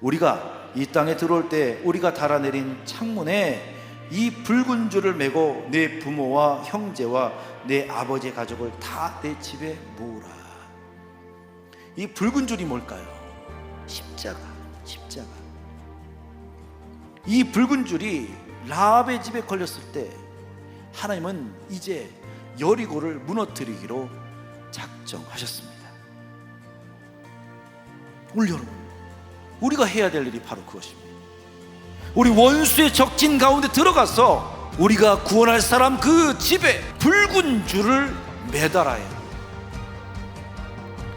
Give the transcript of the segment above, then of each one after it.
우리가 이 땅에 들어올 때 우리가 달아내린 창문에 이 붉은 줄을 메고 내 부모와 형제와 내 아버지의 가족을 다 내 집에 모으라. 이 붉은 줄이 뭘까요? 십자가, 십자가. 이 붉은 줄이 라합의 집에 걸렸을 때 하나님은 이제 여리고를 무너뜨리기로 작정하셨습니다. 오늘 여러분, 우리가 해야 될 일이 바로 그것입니다. 우리 원수의 적진 가운데 들어가서 우리가 구원할 사람 그 집에 붉은 줄을 매달아야.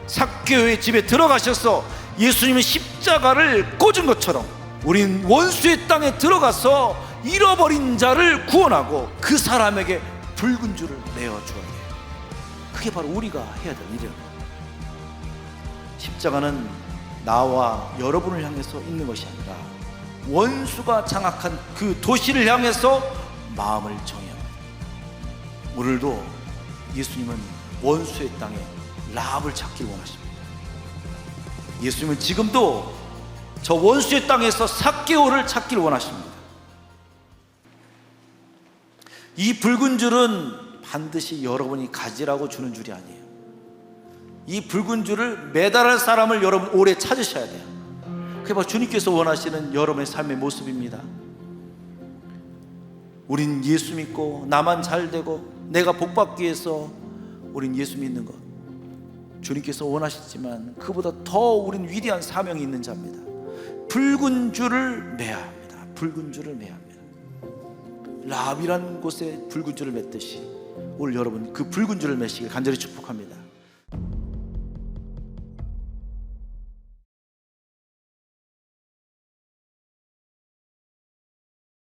삭개오의 집에 들어가셔서 예수님의 십자가를 꽂은 것처럼 우린 원수의 땅에 들어가서 잃어버린 자를 구원하고 그 사람에게 붉은 줄을 내어 주어야 해요. 그게 바로 우리가 해야 될 일이에요. 십자가는 나와 여러분을 향해서 있는 것이 아니라 원수가 장악한 그 도시를 향해서 마음을 정해야 합니다. 오늘도 예수님은 원수의 땅에 라합을 찾기를 원하십니다. 예수님은 지금도 저 원수의 땅에서 삭개오를 찾기를 원하십니다. 이 붉은 줄은 반드시 여러분이 가지라고 주는 줄이 아니에요. 이 붉은 줄을 매달할 사람을 여러분 오래 찾으셔야 돼요. 그게 바로 주님께서 원하시는 여러분의 삶의 모습입니다. 우린 예수 믿고 나만 잘 되고 내가 복 받기 위해서 우린 예수 믿는 것. 주님께서 원하시지만 그보다 더 우린 위대한 사명이 있는 자입니다. 붉은 줄을 매야 합니다. 붉은 줄을 매야 합니다. 라합이란 곳에 붉은 줄을 맸듯이 오늘 여러분 그 붉은 줄을 매시길 간절히 축복합니다.